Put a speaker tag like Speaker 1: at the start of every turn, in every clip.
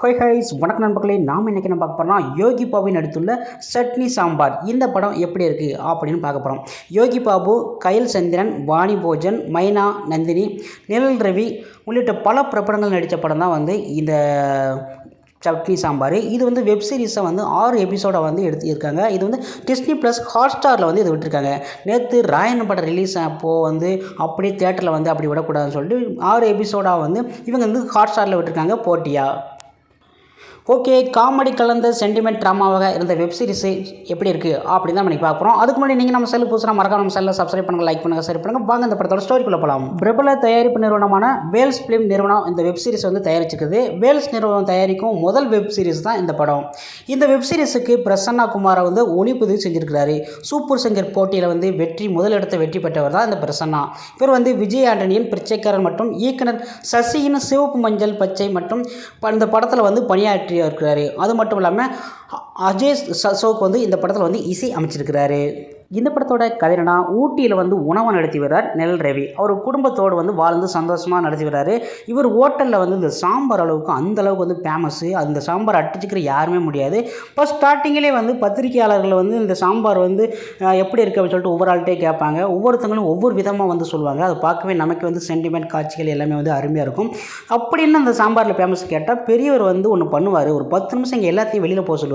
Speaker 1: ஹோய் ஹைஸ் வணக்கம் நண்பர்களே. நாம் இன்றைக்கி நம்ம பார்க்க போகிறோம்னா யோகி பாபு நடித்துள்ள சட்னி சாம்பார். இந்த படம் எப்படி இருக்குது அப்படின்னு பார்க்க போகிறோம் யோகி பாபு கயல் சந்திரன் வாணி போஜன் மைனா நந்தினி நிழல் ரவி உள்ளிட்ட பல பிரபலங்கள் நடித்த படம் தான் வந்து இந்த சட்னி சாம்பார். இது வந்து வெப் சீரிஸை வந்து ஆறு எபிசோடை வந்து எடுத்துருக்காங்க. இது வந்து டிஸ்னி ப்ளஸ் ஹாட் ஸ்டாரில் வந்து இது விட்டுருக்காங்க. நேற்று ராயன் படம் ரிலீஸ் அப்போது வந்து அப்படியே தேட்டரில் வந்து அப்படி விடக்கூடாதுன்னு சொல்லிட்டு ஆறு எபிசோடாக வந்து இவங்க வந்து ஹாட் ஸ்டாரில் விட்டுருக்காங்க போட்டியாக ஓகே காமெடி கலந்த சென்டிமெண்ட் ட்ராமாவாக இருந்த வெப்சீரிஸ் எப்படி இருக்குது அப்படின்னு தான் பண்ணி பார்க்குறோம் அதுக்கு முன்னாடி நீங்கள் நம்ம செல்லு புதுசாக மறக்காம நம்ம செல்லில் சப்ஸ்கிரைப் பண்ணுங்கள் லைக் பண்ணுங்கள் ஷேர் பண்ணுங்கள் வாங்க இந்த படத்தோட ஸ்டோரிக்குள்ளே போகலாம் பிரபல தயாரிப்பு நிறுவனமான வேல்ஸ் ஃபிலிம் நிறுவனம் இந்த வெப் சீரிஸ் வந்து தயாரிச்சிருக்குது. வேல்ஸ் நிறுவனம் தயாரிக்கும் முதல் வெப் சீரிஸ் தான் இந்த படம். இந்த வெப் சீரிஸுக்கு பிரசன்னா குமாரை வந்து ஒளிப்பதிவு செஞ்சிருக்கிறாரு. சூப்பர் சிங்கர் போட்டியில் வந்து வெற்றி முதலிடத்தை வெற்றி பெற்றவர் தான் இந்த பிரசன்னா. இவர் வந்து விஜய் ஆண்டனியின் பிச்சைக்காரன் மற்றும் இயக்குனர் சசியின் சிவப்பு மஞ்சள் பச்சை மற்றும் ப- இந்த படத்தில் வந்து பணியாற்றி இருக்கிறாரு அது மட்டும் இல்லாமல் அஜய் சசோக் வந்து இந்த படத்தில் வந்து இசை அமைச்சிருக்கிறாரு. இந்த படத்தோட கதை என்னன்னா ஊட்டியில் வந்து உணவு நடத்தி வர்றார் நெல் ரவி. அவர் குடும்பத்தோடு வந்து வாழ்ந்து சந்தோஷமாக நடத்தி வர்றாரு. இவர் ஹோட்டலில் வந்து இந்த சாம்பார் அளவுக்கு அந்த அளவுக்கு வந்து ஃபேமஸ்ஸு அந்த சாம்பார் அட்டிச்சுக்கிற யாருமே முடியாது. இப்போ ஸ்டார்டிங்கிலே வந்து பத்திரிகையாளர்கள் வந்து இந்த சாம்பார் வந்து எப்படி இருக்குது அப்படின்னு சொல்லிட்டு ஒவ்வொரு ஆள்கிட்டே கேட்பாங்க. ஒவ்வொருத்தங்களும் ஒவ்வொரு விதமாக வந்து சொல்லுவாங்க. அதை பார்க்கவே நமக்கு வந்து சென்டிமெண்ட் காட்சிகள் எல்லாமே வந்து அருமையாக இருக்கும். அப்படின்னு அந்த சாம்பாரில் ஃபேமஸ் கேட்டால் பெரியவர் வந்து ஒன்று பண்ணுவார். ஒரு பத்து நிமிஷம் இங்கே எல்லாத்தையும் வெளியில் போக சொல்லுவார்.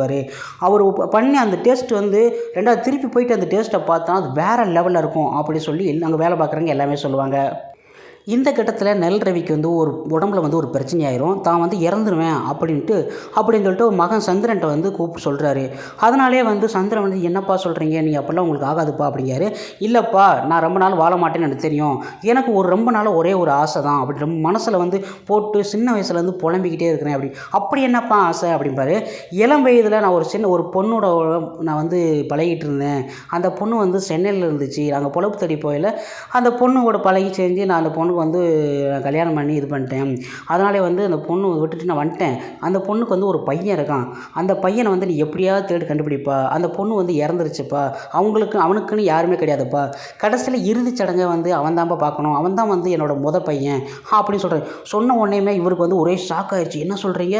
Speaker 1: அவர் பண்ணி அந்த டேஸ்ட் வந்து ரெண்டாவது திருப்பி போயிட்டு அந்த டேஸ்ட்டை பார்த்தா அது வேறு லெவலில் இருக்கும். அப்படி சொல்லி அங்கே வேலை பார்க்குறவங்க எல்லாமே சொல்லுவாங்க. இந்த கட்டத்தில் நெல் ரவிக்கு வந்து ஒரு உடம்புல வந்து ஒரு பிரச்சனை ஆயிரும் தான் வந்து இறந்துருவேன் அப்படின்ட்டு அப்படின்னு சொல்லிட்டு ஒரு மகன் சந்திரன்ட்ட வந்து கூப்பிட்டு சொல்கிறாரு அதனாலே வந்து சந்திரன் வந்து என்னப்பா சொல்கிறீங்க நீ அப்படிலாம் உங்களுக்கு ஆகாதுப்பா அப்படிங்காரு இல்லைப்பா நான் ரொம்ப நாள் வாழ மாட்டேன்னு எனக்கு தெரியும். எனக்கு ஒரு ரொம்ப நாள் ஒரே ஒரு ஆசை தான். அப்படி ரொம்ப மனசில் வந்து போட்டு சின்ன வயசுலேருந்து புலம்பிக்கிட்டே இருக்கிறேன். அப்படி அப்படி என்னப்பா ஆசை? அப்படிம்பாரு. இளம் வயதில் நான் ஒரு சின்ன ஒரு பொண்ணோட நான் வந்து பழகிட்டு இருந்தேன். அந்த பொண்ணு வந்து சென்னையில் இருந்துச்சு. நாங்கள் பொழப்பு தேடி போயில அந்த பொண்ணோட பழகி செஞ்சு நான் அந்த பொண்ணு பொண்ணுக்கு வந்து நான் கல்யாணம் பண்ணி இது பண்ணிட்டேன். அதனாலே வந்து அந்த பொண்ணு விட்டுட்டு நான் வந்துட்டேன். அந்த பொண்ணுக்கு வந்து ஒரு பையன் இருக்கான். அந்த பையனை வந்து நீ எப்படியாவது தேடி கண்டுபிடிப்பா. அந்த பொண்ணு வந்து இறந்துருச்சுப்பா. அவங்களுக்கு அவனுக்குன்னு யாருமே கிடையாதுப்பா. கடைசியில் இறுதிச் சடங்கை வந்து அவன் தான்ப்பா பார்க்கணும். அவன் தான் வந்து என்னோட முத பையன். அப்படின்னு சொல்கிறேன் சொன்ன உடனேயுமே இவருக்கு வந்து ஒரே ஷாக் ஆயிடுச்சு என்ன சொல்கிறீங்க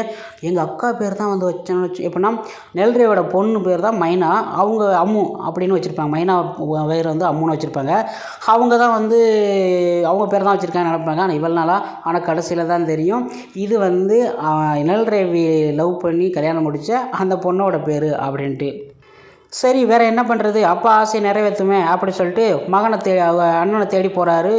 Speaker 1: எங்கள் அக்கா பேர் தான் வந்து வச்சேன்னு வச்சு எப்படின்னா நெல்ரேவோட பொண்ணு பேர் தான் மைனா. அவங்க அம்மு அப்படின்னு வச்சுருப்பாங்க. மைனா பேர் வந்து அம்முன்னு வச்சுருப்பாங்க. அவங்க தான் வந்து அவங்க பேர் தான் வச்சுருக்கான்னு நினைப்பாங்க ஆனால் இவ்வளோ நாளாக ஆனால் கடைசியில் தான் தெரியும். இது வந்து அவன் நெல்ரேவி லவ் பண்ணி கல்யாணம் முடித்த அந்த பொண்ணோட பேர் அப்படின்ட்டு. சரி வேறு என்ன பண்ணுறது அப்பா ஆசையை நிறைவேற்றுமே அப்படி சொல்லிட்டு மகனை தே அண்ணனை தேடி போகிறாரு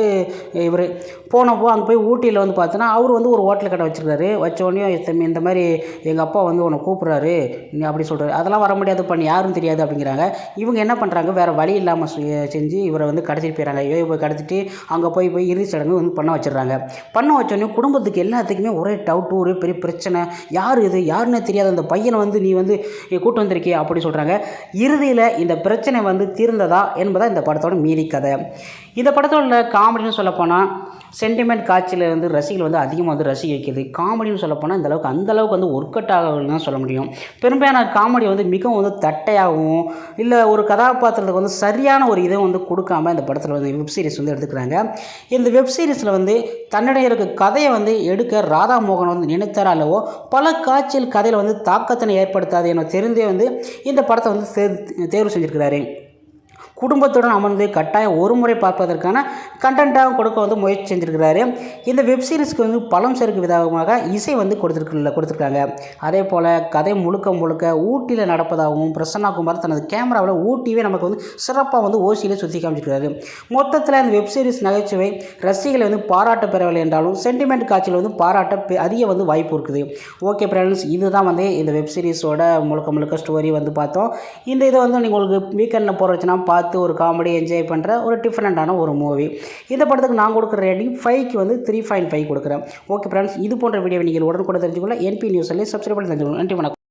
Speaker 1: இவர். போனப்போ அங்கே போய் ஊட்டியில் வந்து பார்த்தோன்னா அவர் வந்து ஒரு ஹோட்டல் கடை வச்சுருக்காரு. வச்ச "தம்பி, இந்த மாதிரி எங்கள் அப்பா வந்து உன்னை கூப்பிட்றாரு. நீ அப்படி சொல்கிறாரு அதெல்லாம் வர முடியாது பண்ணி யாரும் தெரியாது அப்படிங்கிறாங்க. இவங்க என்ன பண்ணுறாங்க வேறு வழி இல்லாமல் செஞ்சு இவரை வந்து கடத்திட்டு போயிடறாங்க ஐயோ போய் கடத்திட்டு அங்கே போய் போய் இறுதி சடங்கு வந்து பண்ண வச்சிடுறாங்க. பண்ண வச்சோடனே குடும்பத்துக்கு எல்லாத்துக்குமே ஒரே டவுட்டு ஒரே பெரிய பிரச்சனை. யார் இது? யாருன்னு தெரியாத அந்த பையனை வந்து நீ வந்து கூட்டு வந்திருக்கிய அப்படி சொல்கிறாங்க இறுதியில் இந்த பிரச்சனை வந்து தீர்ந்ததா என்பதா இந்த படத்தோட மீதி கதை. இந்த படத்தோட காமெடின்னு சொல்லப்போனால் சென்டிமெண்ட் காட்சியில் வந்து ரசிகள் வந்து அதிகமாக வந்து ரசிக்க வைக்கிறது காமெடின்னு சொல்லப்போனால் இந்தளவுக்கு அளவுக்கு வந்து ஒர்க் அவுட் ஆகலன்னு தான் சொல்ல முடியும். பெரும்பாலான காமெடி வந்து மிகவும் வந்து தட்டையாகவும் இல்லை ஒரு கதாபாத்திரத்துக்கு வந்து சரியான ஒரு இதை வந்து கொடுக்காம இந்த படத்தில் வந்து வெப் சீரிஸ் வந்து எடுத்துக்கிறாங்க. இந்த வெப் சீரிஸில் வந்து தன்னிடையே இருக்க கதையை வந்து எடுக்க ராதா மோகன் வந்து நினைத்தாரா அல்லவோ பல காட்சியில் கதையில் வந்து தாக்கத்தினை ஏற்படுத்தாது என தெரிந்தே வந்து இந்த படத்தை வந்து தேர் தேர்வு செஞ்சுருக்கிறாரு. குடும்பத்துடன் அமர்ந்து கட்டாயம் ஒரு முறை பார்ப்பதற்கான கண்டென்ட்டாக கொடுக்க வந்து முயற்சி செஞ்சுருக்கிறாரு. இந்த வெப் சீரிஸ்க்கு வந்து பலம் சேர்க்கும் விதமாக இசை வந்து கொடுத்துருக்குல்ல கொடுத்துருக்காங்க. அதே போல் கதை முழுக்க முழுக்க ஊட்டியில் நடப்பதாகவும் பிரசன்னா குமார் தனது கேமராவில் ஊட்டியே நமக்கு வந்து சிறப்பாக வந்து ஓசியில் சுற்றி காமிச்சிருக்காரு. மொத்தத்தில் இந்த வெப் சீரிஸ் நகைச்சுவை ரசிகளை வந்து பாராட்ட பெறவில்லை என்றாலும் சென்டிமெண்ட் காட்சியில் வந்து பாராட்ட அதிக வந்து வாய்ப்பு இருக்குது. ஓகே ஃப்ரெண்ட்ஸ் இதுதான் வந்து இந்த வெப் சீரிஸோட முழுக்க முழுக்க ஸ்டோரி வந்து பார்த்தோம். இந்த இதை வந்து நீங்கள் உங்களுக்கு வீக்கெண்டில் போகிற பார்த்து பார்த்து ஒரு காமெடி என்ஜாய் பண்ணுற ஒரு டிஃப்ரெண்ட்டான ஒரு மூவி இந்த படத்துக்கு நான் கொடுக்குற ரேட்டிங் ஃபைவ்க்கு வந்து த்ரீ பாயிண்ட் ஃபைவ் கொடுக்குறேன். ஓகே ஃப்ரெண்ட்ஸ் இது போன்ற வீடியோ நீங்கள் உடனுக்குடன் தெரிஞ்சுக்கொள்ள என்பி நியூஸ்லேயே சப்ஸ்கிரைப் பண்ணி தெரிஞ்சுக்கணும் நன்றி வணக்கம்.